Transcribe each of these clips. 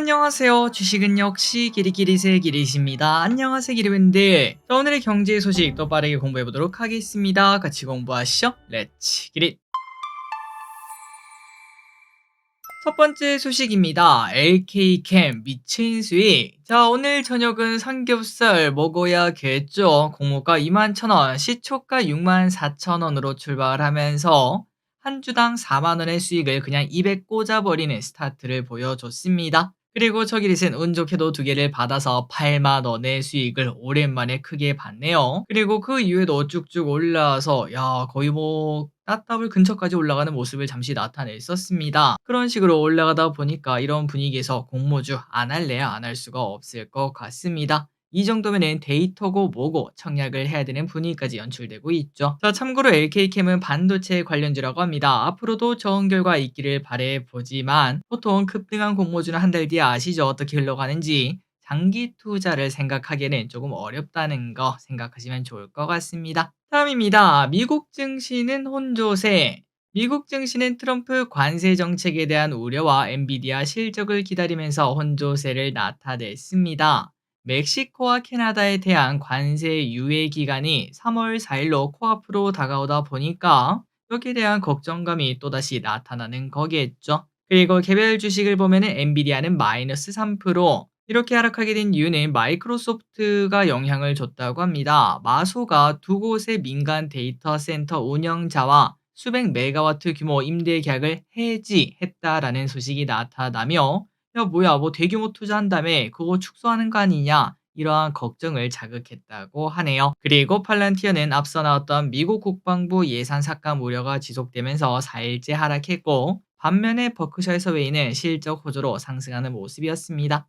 안녕하세요. 주식은 역시 기리기리세 기리십니다. 안녕하세요 기리분들. 자, 오늘의 경제 소식 또 빠르게 공부해 보도록 하겠습니다. 같이 공부하시죠. 렛츠 기릿. 첫 번째 소식입니다. LK캠 미친 수익. 자, 오늘 저녁은 삼겹살 먹어야겠죠. 공모가 21,000원, 시초가 64,000원으로 출발하면서 한 주당 4만원의 수익을 그냥 입에 꽂아버리는 스타트를 보여줬습니다. 그리고 저기릿은 운 좋게도 두 개를 받아서 8만 원의 수익을 오랜만에 크게 봤네요. 그리고 그 이후에도 쭉쭉 올라와서 야 거의 뭐 따따블 근처까지 올라가는 모습을 잠시 나타냈었습니다. 그런 식으로 올라가다 보니까 이런 분위기에서 공모주 안 할래야 안 할 수가 없을 것 같습니다. 이 정도면은 데이터고 뭐고 청약을 해야 되는 분위기까지 연출되고 있죠. 자, 참고로 LK캠은 반도체 관련주라고 합니다. 앞으로도 좋은 결과 있기를 바래보지만 보통 급등한 공모주는 한 달 뒤에 아시죠? 어떻게 흘러가는지. 장기 투자를 생각하기에는 조금 어렵다는 거 생각하시면 좋을 것 같습니다. 다음입니다. 미국 증시는 혼조세. 미국 증시는 트럼프 관세 정책에 대한 우려와 엔비디아 실적을 기다리면서 혼조세를 나타냈습니다. 멕시코와 캐나다에 대한 관세 유예 기간이 3월 4일로 코앞으로 다가오다 보니까 여기에 대한 걱정감이 또다시 나타나는 거겠죠. 그리고 개별 주식을 보면은 엔비디아는 마이너스 3%, 이렇게 하락하게 된 이유는 마이크로소프트가 영향을 줬다고 합니다. 마소가 두 곳의 민간 데이터 센터 운영자와 수백 메가와트 규모 임대 계약을 해지했다라는 소식이 나타나며 야 뭐야 뭐 대규모 투자한 다음에 그거 축소하는 거 아니냐 이러한 걱정을 자극했다고 하네요. 그리고 팔란티어는 앞서 나왔던 미국 국방부 예산 삭감 우려가 지속되면서 4일째 하락했고 반면에 버크셔 해서웨이는 실적 호조로 상승하는 모습이었습니다.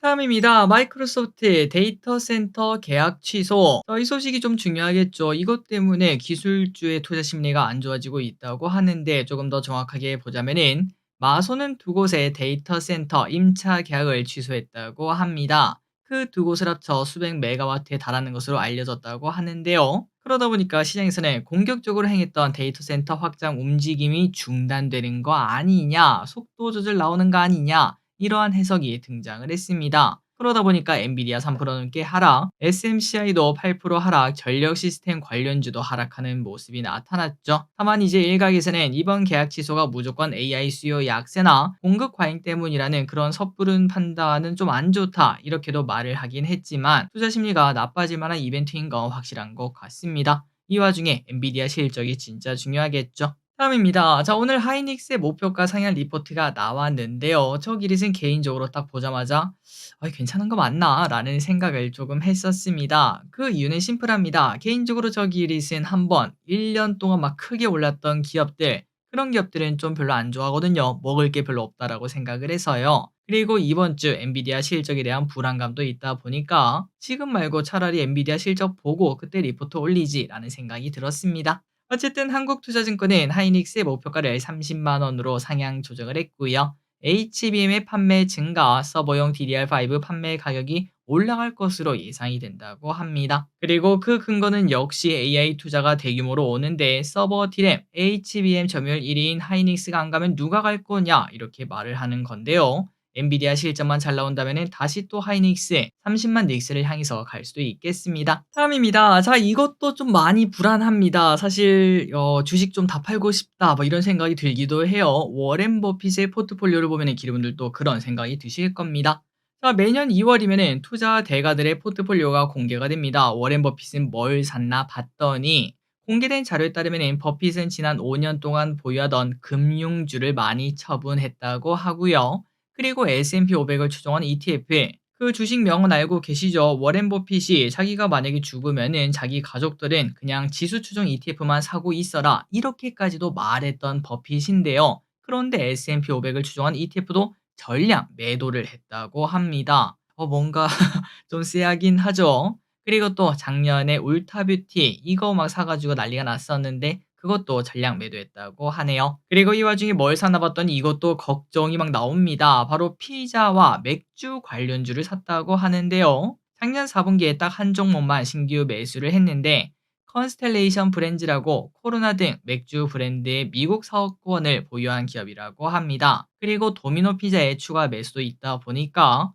다음입니다. 마이크로소프트 데이터 센터 계약 취소. 이 소식이 좀 중요하겠죠. 이것 때문에 기술주의 투자 심리가 안 좋아지고 있다고 하는데 조금 더 정확하게 보자면은 마소는 두 곳의 데이터 센터 임차 계약을 취소했다고 합니다. 그 두 곳을 합쳐 수백 메가와트에 달하는 것으로 알려졌다고 하는데요. 그러다 보니까 시장에서는 공격적으로 행했던 데이터 센터 확장 움직임이 중단되는 거 아니냐, 속도 조절 나오는 거 아니냐, 이러한 해석이 등장을 했습니다. 그러다 보니까 엔비디아 3% 넘게 하락, SMCI도 8% 하락, 전력 시스템 관련주도 하락하는 모습이 나타났죠. 다만 이제 일각에서는 이번 계약 취소가 무조건 AI 수요 약세나 공급 과잉 때문이라는 그런 섣부른 판단은 좀 안 좋다 이렇게도 말을 하긴 했지만 투자 심리가 나빠질 만한 이벤트인 건 확실한 것 같습니다. 이 와중에 엔비디아 실적이 진짜 중요하겠죠. 다음입니다. 자, 오늘 하이닉스의 목표가 상향 리포트가 나왔는데요. 저 기릿은 개인적으로 딱 보자마자 아, 괜찮은 거 맞나? 라는 생각을 조금 했었습니다. 그 이유는 심플합니다. 개인적으로 저 기릿은 한번 1년 동안 막 크게 올랐던 기업들, 그런 기업들은 좀 별로 안 좋아하거든요. 먹을 게 별로 없다라고 생각을 해서요. 그리고 이번 주 엔비디아 실적에 대한 불안감도 있다 보니까 지금 말고 차라리 엔비디아 실적 보고 그때 리포트 올리지라는 생각이 들었습니다. 어쨌든 한국투자증권은 하이닉스의 목표가를 30만 원으로 상향 조정을 했고요. HBM의 판매 증가, 서버용 DDR5 판매 가격이 올라갈 것으로 예상이 된다고 합니다. 그리고 그 근거는 역시 AI 투자가 대규모로 오는데 서버 디램 HBM 점유율 1위인 하이닉스가 안 가면 누가 갈 거냐 이렇게 말을 하는 건데요. 엔비디아 실적만 잘 나온다면 다시 또 하이닉스에 30만 닉스를 향해서 갈 수도 있겠습니다. 다음입니다. 자, 이것도 좀 많이 불안합니다. 사실 어, 주식 좀 다 팔고 싶다 뭐 이런 생각이 들기도 해요. 워렌 버핏의 포트폴리오를 보면 기르분들도 그런 생각이 드실 겁니다. 자, 매년 2월이면 투자 대가들의 포트폴리오가 공개가 됩니다. 워렌 버핏은 뭘 샀나 봤더니 공개된 자료에 따르면 버핏은 지난 5년 동안 보유하던 금융주를 많이 처분했다고 하고요. 그리고 S&P 500을 추종한 ETF에 그 주식 명은 알고 계시죠? 워렌 버핏이 자기가 만약에 죽으면은 자기 가족들은 그냥 지수 추종 ETF만 사고 있어라 이렇게까지도 말했던 버핏인데요. 그런데 S&P 500을 추종한 ETF도 전량 매도를 했다고 합니다. 어, 뭔가 좀 쎄하긴 하죠. 그리고 또 작년에 울타뷰티 이거 막 사가지고 난리가 났었는데 그것도 전량 매도했다고 하네요. 그리고 이 와중에 뭘 사나 봤더니 이것도 걱정이 막 나옵니다. 바로 피자와 맥주 관련주를 샀다고 하는데요. 작년 4분기에 딱 한 종목만 신규 매수를 했는데 컨스텔레이션 브랜드라고 코로나 등 맥주 브랜드의 미국 사업권을 보유한 기업이라고 합니다. 그리고 도미노 피자의 추가 매수도 있다 보니까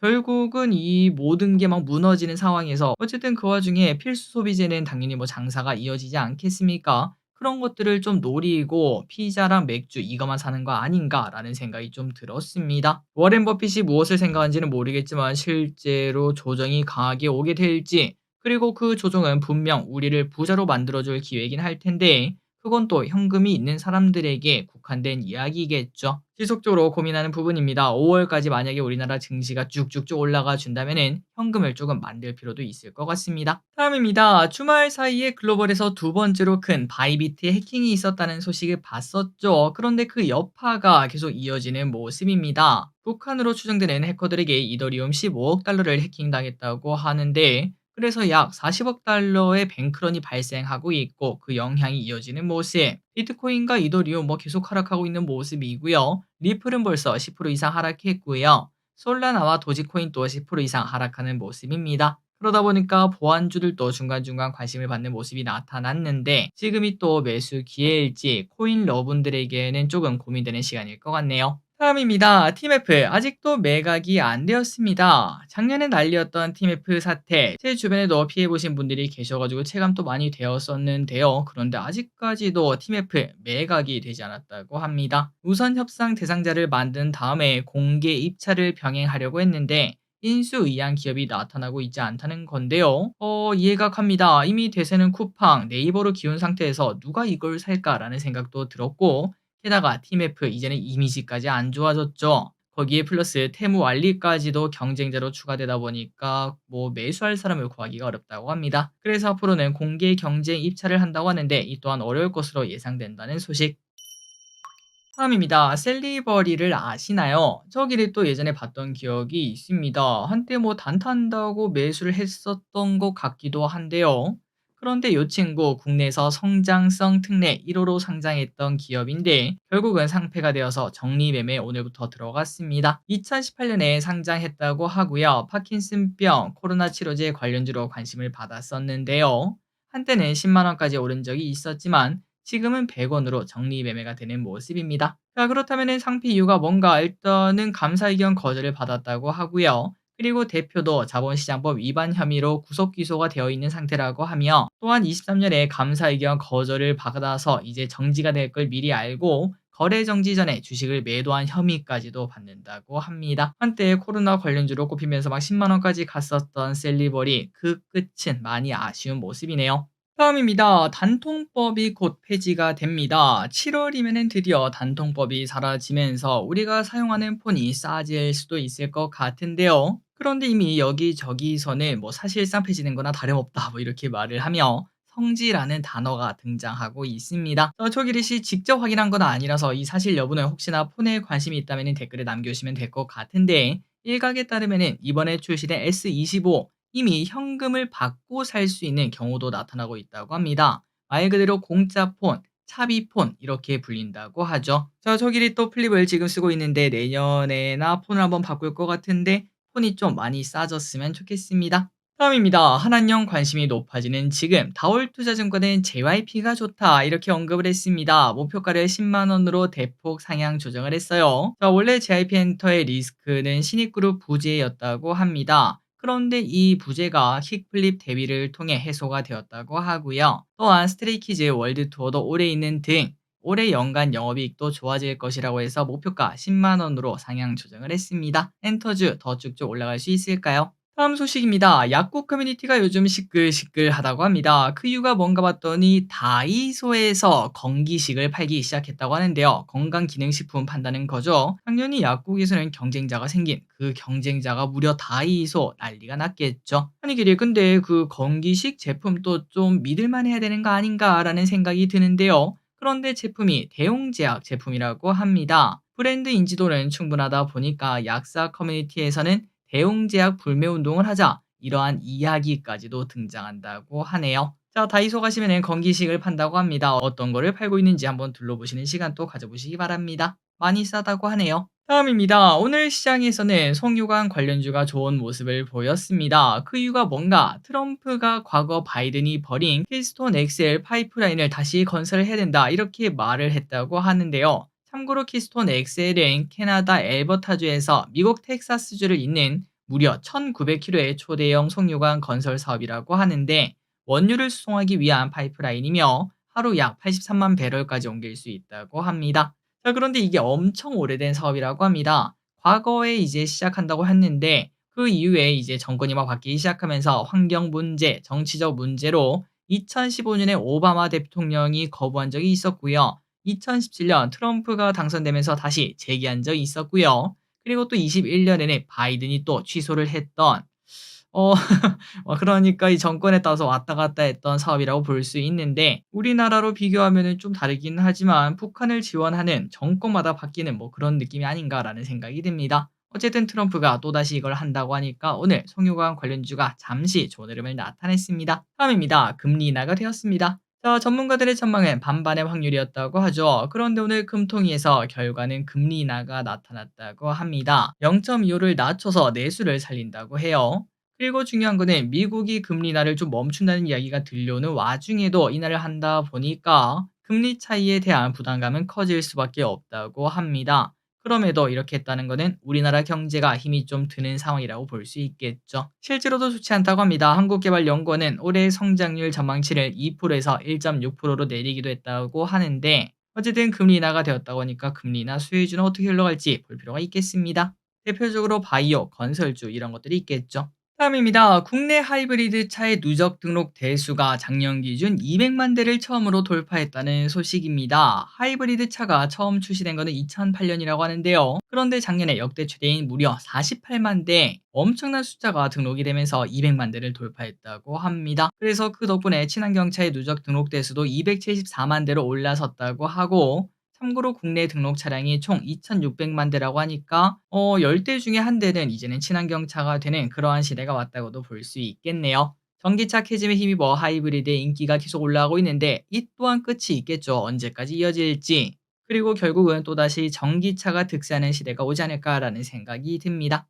결국은 이 모든 게 막 무너지는 상황에서 어쨌든 그 와중에 필수 소비재는 당연히 뭐 장사가 이어지지 않겠습니까? 그런 것들을 좀 노리고 피자랑 맥주 이거만 사는 거 아닌가라는 생각이 좀 들었습니다. 워렌 버핏이 무엇을 생각한지는 모르겠지만 실제로 조정이 강하게 오게 될지 그리고 그 조정은 분명 우리를 부자로 만들어줄 기회이긴 할 텐데 그건 또 현금이 있는 사람들에게 국한된 이야기겠죠. 지속적으로 고민하는 부분입니다. 5월까지 만약에 우리나라 증시가 쭉쭉쭉 올라가 준다면은 현금을 조금 만들 필요도 있을 것 같습니다. 다음입니다. 주말 사이에 글로벌에서 두 번째로 큰 바이비트 해킹이 있었다는 소식을 봤었죠. 그런데 그 여파가 계속 이어지는 모습입니다. 북한으로 추정되는 해커들에게 이더리움 15억 달러를 해킹당했다고 하는데 그래서 약 40억 달러의 뱅크런이 발생하고 있고 그 영향이 이어지는 모습. 비트코인과 이더리움 뭐 계속 하락하고 있는 모습이고요. 리플은 벌써 10% 이상 하락했고요. 솔라나와 도지코인 또 10% 이상 하락하는 모습입니다. 그러다 보니까 보안주들도 중간중간 관심을 받는 모습이 나타났는데 지금이 또 매수 기회일지 코인 러분들에게는 조금 고민되는 시간일 것 같네요. 다음입니다. 팀F 아직도 매각이 안 되었습니다. 작년에 난리였던 팀F 사태 제 주변에도 피해보신 분들이 계셔가지고 체감도 많이 되었었는데요. 그런데 아직까지도 팀F 매각이 되지 않았다고 합니다. 우선 협상 대상자를 만든 다음에 공개 입찰을 병행하려고 했는데 인수위한 기업이 나타나고 있지 않다는 건데요. 어, 이해가 갑니다. 이미 대세는 쿠팡, 네이버로 기운 상태에서 누가 이걸 살까라는 생각도 들었고 게다가 팀F 이제는 이미지까지 안 좋아졌죠. 거기에 플러스 테무 알리까지도 경쟁자로 추가되다 보니까 뭐 매수할 사람을 구하기가 어렵다고 합니다. 그래서 앞으로는 공개 경쟁 입찰을 한다고 하는데 이 또한 어려울 것으로 예상된다는 소식. 다음입니다. 셀리버리를 아시나요? 저기를 또 예전에 봤던 기억이 있습니다. 한때 뭐 단타한다고 매수를 했었던 것 같기도 한데요. 그런데 이 친구 국내에서 성장성 특례 1호로 상장했던 기업인데 결국은 상폐가 되어서 정리매매 오늘부터 들어갔습니다. 2018년에 상장했다고 하고요. 파킨슨병, 코로나 치료제 관련주로 관심을 받았었는데요. 한때는 10만원까지 오른 적이 있었지만 지금은 100원으로 정리매매가 되는 모습입니다. 자, 그렇다면 상피 이유가 뭔가 일단은 감사 의견 거절을 받았다고 하고요. 그리고 대표도 자본시장법 위반 혐의로 구속 기소가 되어 있는 상태라고 하며 또한 23년에 감사 의견 거절을 받아서 이제 정지가 될 걸 미리 알고 거래 정지 전에 주식을 매도한 혐의까지도 받는다고 합니다. 한때 코로나 관련주로 꼽히면서 막 10만 원까지 갔었던 셀리버리 그 끝은 많이 아쉬운 모습이네요. 다음입니다. 단통법이 곧 폐지가 됩니다. 7월이면 드디어 단통법이 사라지면서 우리가 사용하는 폰이 싸질 수도 있을 것 같은데요. 그런데 이미 여기저기서는 뭐 사실상 폐지된 거나 다름없다 뭐 이렇게 말을 하며 성지라는 단어가 등장하고 있습니다. 저초기리 씨 직접 확인한 건 아니라서 이 사실 여부는 혹시나 폰에 관심이 있다면 댓글에 남겨주시면 될 것 같은데 일각에 따르면 이번에 출시된 S25 이미 현금을 받고 살 수 있는 경우도 나타나고 있다고 합니다. 말 그대로 공짜 폰, 차비폰 이렇게 불린다고 하죠. 자, 저길이 또 플립을 지금 쓰고 있는데 내년에나 폰을 한번 바꿀 것 같은데 폰이 좀 많이 싸졌으면 좋겠습니다. 다음입니다. 한한령 관심이 높아지는 지금 다올투자증권은 JYP가 좋다 이렇게 언급을 했습니다. 목표가를 10만 원으로 대폭 상향 조정을 했어요. 자, 원래 JYP엔터의 리스크는 신입그룹 부재였다고 합니다. 그런데 이 부재가 킥플립 대비를 통해 해소가 되었다고 하고요. 또한 스트레이키즈 월드 투어도 올해 있는 등 올해 연간 영업이익도 좋아질 것이라고 해서 목표가 10만 원으로 상향 조정을 했습니다. 엔터주 더 쭉쭉 올라갈 수 있을까요? 다음 소식입니다. 약국 커뮤니티가 요즘 시끌시끌하다고 합니다. 그 이유가 뭔가 봤더니 다이소에서 건기식을 팔기 시작했다고 하는데요. 건강기능식품 판다는 거죠. 당연히 약국에서는 경쟁자가 생긴 그 경쟁자가 무려 다이소 난리가 났겠죠. 아니 길이 근데 그 건기식 제품도 좀 믿을만 해야 되는 거 아닌가라는 생각이 드는데요. 그런데 제품이 대용제약 제품이라고 합니다. 브랜드 인지도는 충분하다 보니까 약사 커뮤니티에서는 대웅제약 불매 운동을 하자 이러한 이야기까지도 등장한다고 하네요. 자, 다이소 가시면 건기식을 판다고 합니다. 어떤 거를 팔고 있는지 한번 둘러보시는 시간 또 가져보시기 바랍니다. 많이 싸다고 하네요. 다음입니다. 오늘 시장에서는 송유관 관련주가 좋은 모습을 보였습니다. 그 이유가 뭔가 트럼프가 과거 바이든이 벌인 키스톤 엑셀 파이프라인을 다시 건설해야 된다 이렇게 말을 했다고 하는데요. 참고로 키스톤 엑셀은 캐나다 엘버타주에서 미국 텍사스주를 잇는 무려 1900km의 초대형 송유관 건설 사업이라고 하는데 원유를 수송하기 위한 파이프라인이며 하루 약 83만 배럴까지 옮길 수 있다고 합니다. 자, 그런데 이게 엄청 오래된 사업이라고 합니다. 과거에 이제 시작한다고 했는데 그 이후에 이제 정권이 막 바뀌기 시작하면서 환경 문제, 정치적 문제로 2015년에 오바마 대통령이 거부한 적이 있었고요. 2017년 트럼프가 당선되면서 다시 재개한 적이 있었고요. 그리고 또 21년에는 바이든이 또 취소를 했던 어 어 그러니까 이 정권에 따라서 왔다 갔다 했던 사업이라고 볼 수 있는데 우리나라로 비교하면은 좀 다르긴 하지만 북한을 지원하는 정권마다 바뀌는 뭐 그런 느낌이 아닌가라는 생각이 듭니다. 어쨌든 트럼프가 또다시 이걸 한다고 하니까 오늘 송유관 관련주가 잠시 흐름을 나타냈습니다. 다음입니다. 금리 인하가 되었습니다. 자, 전문가들의 전망은 반반의 확률이었다고 하죠. 그런데 오늘 금통위에서 결과는 금리 인하가 나타났다고 합니다. 0.25를 낮춰서 내수를 살린다고 해요. 그리고 중요한 거는 미국이 금리 인하를 좀 멈춘다는 이야기가 들려오는 와중에도 인하를 한다 보니까 금리 차이에 대한 부담감은 커질 수밖에 없다고 합니다. 그럼에도 이렇게 했다는 것은 우리나라 경제가 힘이 좀 드는 상황이라고 볼 수 있겠죠. 실제로도 좋지 않다고 합니다. 한국개발연구원은 올해 성장률 전망치를 2%에서 1.6%로 내리기도 했다고 하는데 어쨌든 금리 인하가 되었다고 하니까 금리 인하 수혜주는 어떻게 흘러갈지 볼 필요가 있겠습니다. 대표적으로 바이오, 건설주 이런 것들이 있겠죠. 다음입니다. 국내 하이브리드 차의 누적 등록 대수가 작년 기준 200만 대를 처음으로 돌파했다는 소식입니다. 하이브리드 차가 처음 출시된 것은 2008년이라고 하는데요. 그런데 작년에 역대 최대인 무려 48만 대, 엄청난 숫자가 등록이 되면서 200만 대를 돌파했다고 합니다. 그래서 그 덕분에 친환경 차의 누적 등록 대수도 274만 대로 올라섰다고 하고 참고로 국내 등록 차량이 총 2,600만 대라고 하니까 어 10대 중에 한 대는 이제는 친환경차가 되는 그러한 시대가 왔다고도 볼 수 있겠네요. 전기차 캐즘에 힘입어 하이브리드의 인기가 계속 올라가고 있는데 이 또한 끝이 있겠죠. 언제까지 이어질지. 그리고 결국은 또다시 전기차가 득세하는 시대가 오지 않을까라는 생각이 듭니다.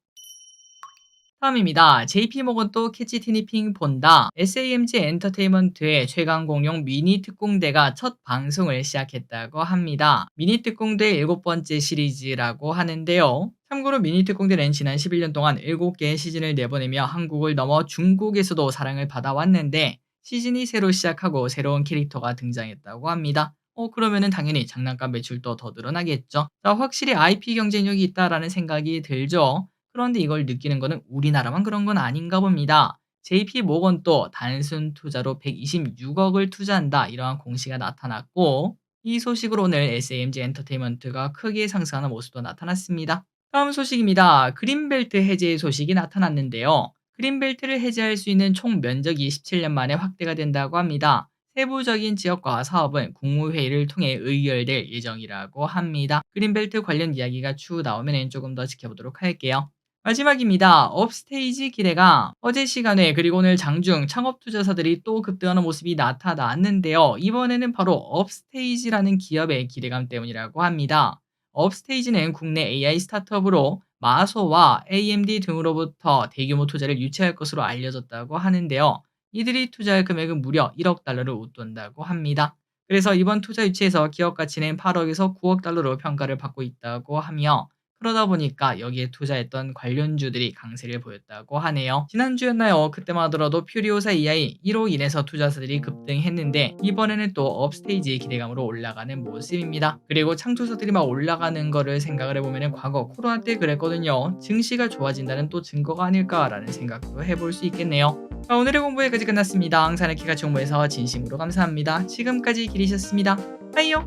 다음입니다. JP모건 또 캐치 티니핑 본다. SAMG 엔터테인먼트의 최강 공룡 미니 특공대가 첫 방송을 시작했다고 합니다. 미니 특공대 일곱 번째 시리즈라고 하는데요. 참고로 미니 특공대는 지난 11년 동안 7개의 시즌을 내보내며 한국을 넘어 중국에서도 사랑을 받아왔는데 시즌이 새로 시작하고 새로운 캐릭터가 등장했다고 합니다. 어, 그러면은 당연히 장난감 매출도 더 늘어나겠죠. 자, 확실히 IP 경쟁력이 있다라는 생각이 들죠. 그런데 이걸 느끼는 것은 우리나라만 그런 건 아닌가 봅니다. JP 모건도 단순 투자로 126억을 투자한다 이러한 공시가 나타났고 이 소식으로 오늘 SAMG 엔터테인먼트가 크게 상승하는 모습도 나타났습니다. 다음 소식입니다. 그린벨트 해제 소식이 나타났는데요. 그린벨트를 해제할 수 있는 총 면적이 17년 만에 확대가 된다고 합니다. 세부적인 지역과 사업은 국무회의를 통해 의결될 예정이라고 합니다. 그린벨트 관련 이야기가 추후 나오면 조금 더 지켜보도록 할게요. 마지막입니다. 업스테이지 기대가 어제 시간에 그리고 오늘 장중 창업 투자사들이 또 급등하는 모습이 나타났는데요. 이번에는 바로 업스테이지라는 기업의 기대감 때문이라고 합니다. 업스테이지는 국내 AI 스타트업으로 마소와 AMD 등으로부터 대규모 투자를 유치할 것으로 알려졌다고 하는데요. 이들이 투자할 금액은 무려 1억 달러를 웃돈다고 합니다. 그래서 이번 투자 유치에서 기업 가치는 8억에서 9억 달러로 평가를 받고 있다고 하며 그러다 보니까 여기에 투자했던 관련주들이 강세를 보였다고 하네요. 지난주였나요? 그때만 하더라도 퓨리오사 EI 1로 인해서 투자사들이 급등했는데 이번에는 또 업스테이지의 기대감으로 올라가는 모습입니다. 그리고 창투사들이 막 올라가는 거를 생각을 해보면 과거 코로나 때 그랬거든요. 증시가 좋아진다는 또 증거가 아닐까라는 생각도 해볼 수 있겠네요. 자, 오늘의 공부 여기까지 끝났습니다. 항상 이렇게 같이 공부해서 진심으로 감사합니다. 지금까지 길이셨습니다. 빠이요!